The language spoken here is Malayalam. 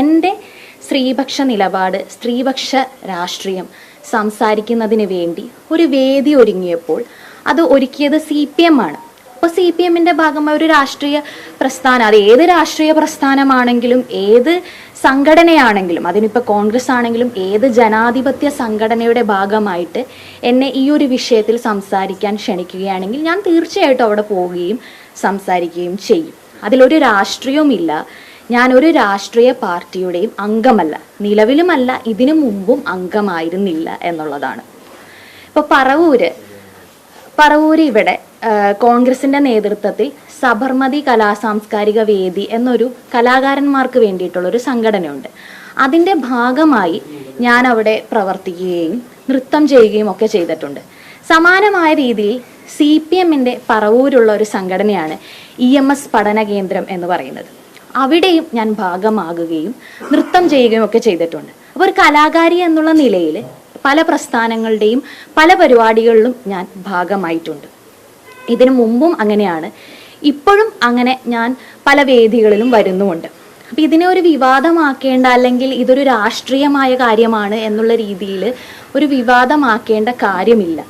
എന്റെ സ്ത്രീപക്ഷ നിലപാട് സ്ത്രീപക്ഷ രാഷ്ട്രീയം സംസാരിക്കുന്നതിന് വേണ്ടി ഒരു വേദി ഒരുങ്ങിയപ്പോൾ അത് ഒരുക്കിയത് സി പി എം ആണ്. അപ്പോൾ സി പി എമ്മിന്റെ ഭാഗമായ ഒരു രാഷ്ട്രീയ പ്രസ്ഥാനം അത് ഏത് രാഷ്ട്രീയ പ്രസ്ഥാനമാണെങ്കിലും ഏത് സംഘടനയാണെങ്കിലും അതിനിപ്പോൾ കോൺഗ്രസ് ആണെങ്കിലും ഏത് ജനാധിപത്യ സംഘടനയുടെ ഭാഗമായിട്ട് എന്നെ ഈ ഒരു വിഷയത്തിൽ സംസാരിക്കാൻ ക്ഷണിക്കുകയാണെങ്കിൽ ഞാൻ തീർച്ചയായിട്ടും അവിടെ പോവുകയും സംസാരിക്കുകയും ചെയ്യും. അതിലൊരു രാഷ്ട്രീയവുമില്ല. ഞാൻ ഒരു രാഷ്ട്രീയ പാർട്ടിയുടെയും അംഗമല്ല. നിലവിലുമല്ല ഇതിനു മുമ്പും അംഗമായിരുന്നില്ല എന്നുള്ളതാണ്. ഇപ്പോൾ പറവൂര് പറവൂര് ഇവിടെ കോൺഗ്രസിന്റെ നേതൃത്വത്തിൽ സബർമതി കലാസാംസ്കാരിക വേദി എന്നൊരു കലാകാരന്മാർക്ക് വേണ്ടിയിട്ടുള്ള ഒരു സംഘടനയുണ്ട്. അതിന്റെ ഭാഗമായി ഞാൻ അവിടെ പ്രവർത്തിക്കുകയും നൃത്തം ചെയ്യുകയും ഒക്കെ ചെയ്തിട്ടുണ്ട്. സമാനമായ രീതിയിൽ സി പി എമ്മിന്റെ പറവൂരുള്ള ഒരു സംഘടനയാണ് ഇ എം എസ് പഠന കേന്ദ്രം എന്ന് പറയുന്നത്. അവിടെയും ഞാൻ ഭാഗമാകുകയും നൃത്തം ചെയ്യുകയും ഒക്കെ ചെയ്തിട്ടുണ്ട്. അപ്പോൾ ഒരു കലാകാരി എന്നുള്ള നിലയിൽ പല പ്രസ്ഥാനങ്ങളുടെയും പല പരിപാടികളിലും ഞാൻ ഭാഗമായിട്ടുണ്ട്. ഇതിനു മുമ്പും അങ്ങനെയാണ്. ഇപ്പോഴും അങ്ങനെ ഞാൻ പല വേദികളിലും വരുന്നുമുണ്ട്. അപ്പം ഇതിനെ ഒരു വിവാദമാക്കേണ്ട അല്ലെങ്കിൽ ഇതൊരു രാഷ്ട്രീയമായ കാര്യമാണ് എന്നുള്ള രീതിയിൽ ഒരു വിവാദമാക്കേണ്ട കാര്യമില്ല.